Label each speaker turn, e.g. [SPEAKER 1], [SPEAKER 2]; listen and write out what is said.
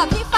[SPEAKER 1] 내가 비